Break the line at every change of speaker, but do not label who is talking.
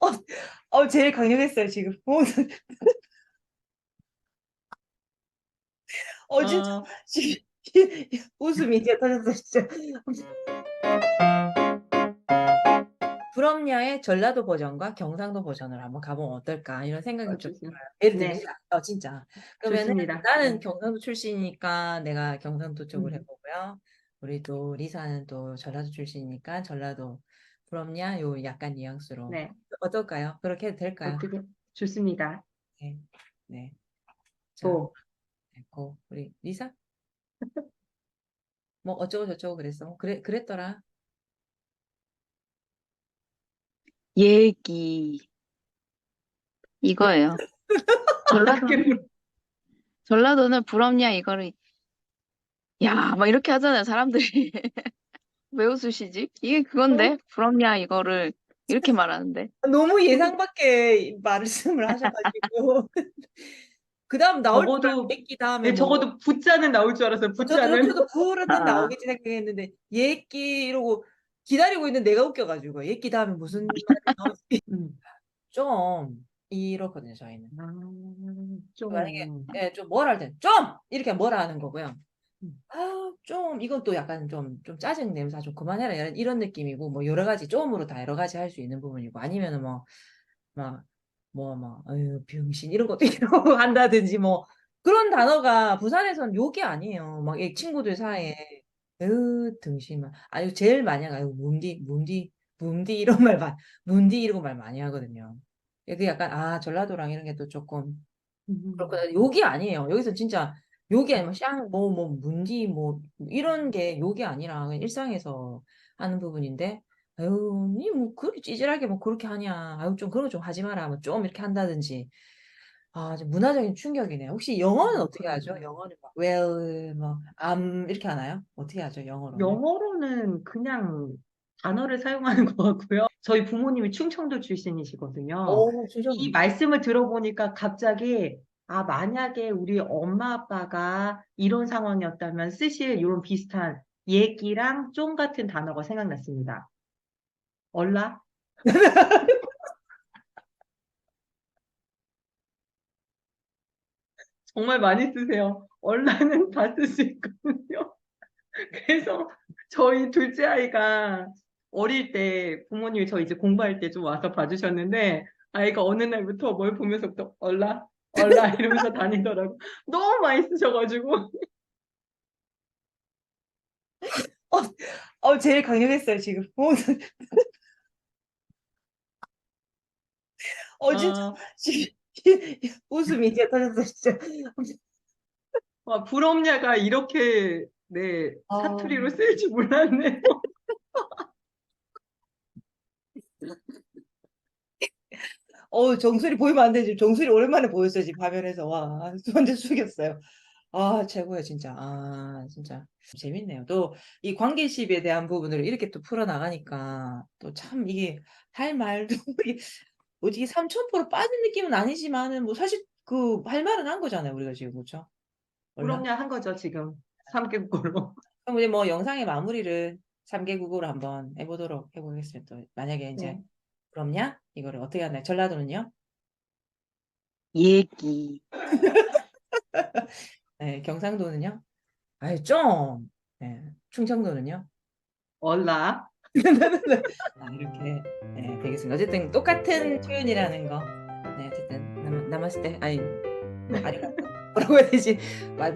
어, 어, 제일 강력했어요, 지금. 어, 어, 진짜,
어,
지금, 웃음이 이제 터졌어, 진짜. 부럽냐의 전라도 버전과 경상도 버전을 한번 가보면 어떨까 이런 생각이 좀. 들어요. 예를
네.
들면 어, 진짜 그러면은
좋습니다.
나는
네.
경상도 출신이니까 내가 경상도 쪽을
음.
해보고요. 우리 또 리사는 또 전라도 출신이니까 전라도 부럽냐 요 약간 뉘앙스로
네.
어떨까요? 그렇게 해도 될까요?
어떻게 좋습니다.
네, 네. 자,
고.
네, 고 우리 리사 뭐 어쩌고 저쩌고 그랬어. 그래 그랬더라.
얘기 이거예요. 전라도 전라도는 부럽냐 이거를 야 막 이렇게 하잖아요 사람들이 왜 웃으시지? 이게 그건데 부럽냐 이거를 이렇게 말하는데
너무 예상 밖의 말씀을 하셔가지고 그 다음 나올 줄
적어도-
알았는데 얘기 다음에
네,
뭐
적어도 부자는 나올 줄 알았어요. 부자는.
저도 부르는
아.
나오겠지 생각했는데 얘기 이러고 기다리고 있는 내가 웃겨가지고 얘기 다음에 무슨 말이 나올지
음.
좀 이렇거든요 저희는
아, 좀.
만약에 예, 좀 뭐라 할때좀 이렇게 뭐라 하는 거고요.
음.
아, 좀 이건 또 약간 좀 좀 짜증 내면서 아, 좀 그만해라 이런, 이런 느낌이고 뭐 여러 가지 좀으로 다 여러 가지 할 수 있는 부분이고 아니면은 뭐 막 뭐막 아유 병신 이런 것도 이러고 한다든지 뭐 그런 단어가 부산에서는 욕이 아니에요. 막 이 친구들 사이에 아유 등신만 아유 제일 많이 하가 아유 문디 문디 문디 이런 말 말, 문디 이런 말 많이 하거든요. 그 약간 아 전라도랑 이런 게 또 조금
음.
그렇구나. 욕이 아니에요. 여기서 진짜 욕이 아니면 샹, 뭐, 뭐, 문디, 뭐, 이런 게 욕이 아니라 그냥 일상에서 하는 부분인데, 아유, 니 뭐, 그렇게 찌질하게 뭐, 그렇게 하냐. 아유, 좀 그런 거 좀 하지 마라. 뭐, 좀 이렇게 한다든지. 아, 좀 문화적인 충격이네요. 혹시 영어는 어떻게 하죠?
그러네요.
영어는 막, well, 뭐, am, 이렇게 하나요? 어떻게 하죠, 영어로는?
영어로는 그냥 단어를 사용하는 것 같고요. 저희 부모님이 충청도 출신이시거든요.
오, 진짜.
이 말씀을 들어보니까 갑자기 아 만약에 우리 엄마 아빠가 이런 상황이었다면 쓰실 이런 비슷한 얘기랑 좀 같은 단어가 생각났습니다. 얼라? 정말 많이 쓰세요. 얼라는 다 쓸 수 있거든요. 그래서 저희 둘째 아이가 어릴 때 부모님이 저 이제 공부할 때 좀 와서 봐주셨는데 아이가 어느 날부터 뭘 보면서부터 얼라 얼라 이러면서 다니더라고. 너무 많이 쓰셔가지고
어, 제일 강력했어요, 지금. 어, 어, 진짜,
어,
지금, 웃음이 이제 터졌어, 진짜.
와, 부럽냐가 이렇게 네
아.
사투리로 쓰일지 몰랐네요.
어, 정수리 보이면 안 되지. 정수리 오랜만에 보였어요, 지금 화면에서. 와, 완전 숙였어요. 아, 최고야, 진짜. 아, 진짜. 재밌네요. 또, 이 관계십에 대한 부분을 이렇게 또 풀어나가니까, 또 참, 이게, 할 말도, 이게, 어디 삼천포로 빠진 느낌은 아니지만은, 뭐, 사실, 그, 할 말은 한 거잖아요, 우리가 지금, 그렇죠?
부럽냐 한 거죠 지금 3개국어로.
그럼 이제 뭐, 영상의 마무리를 3개국어로 한번 해보도록 해보겠습니다. 또 만약에 이제,
네.
부럽냐? 이거를 어떻게 하나요? 전라도는요?
얘기
네, 경상도는요? 아유, 좀. 네, 충청도는요?
얼라.
아, 이렇게 네, 되겠습니다. 어쨌든 똑같은 표현이라는 거. 네, 어쨌든 남, 남았을 때 아니 뭐 아리가또 뭐라고 해야 되지? 말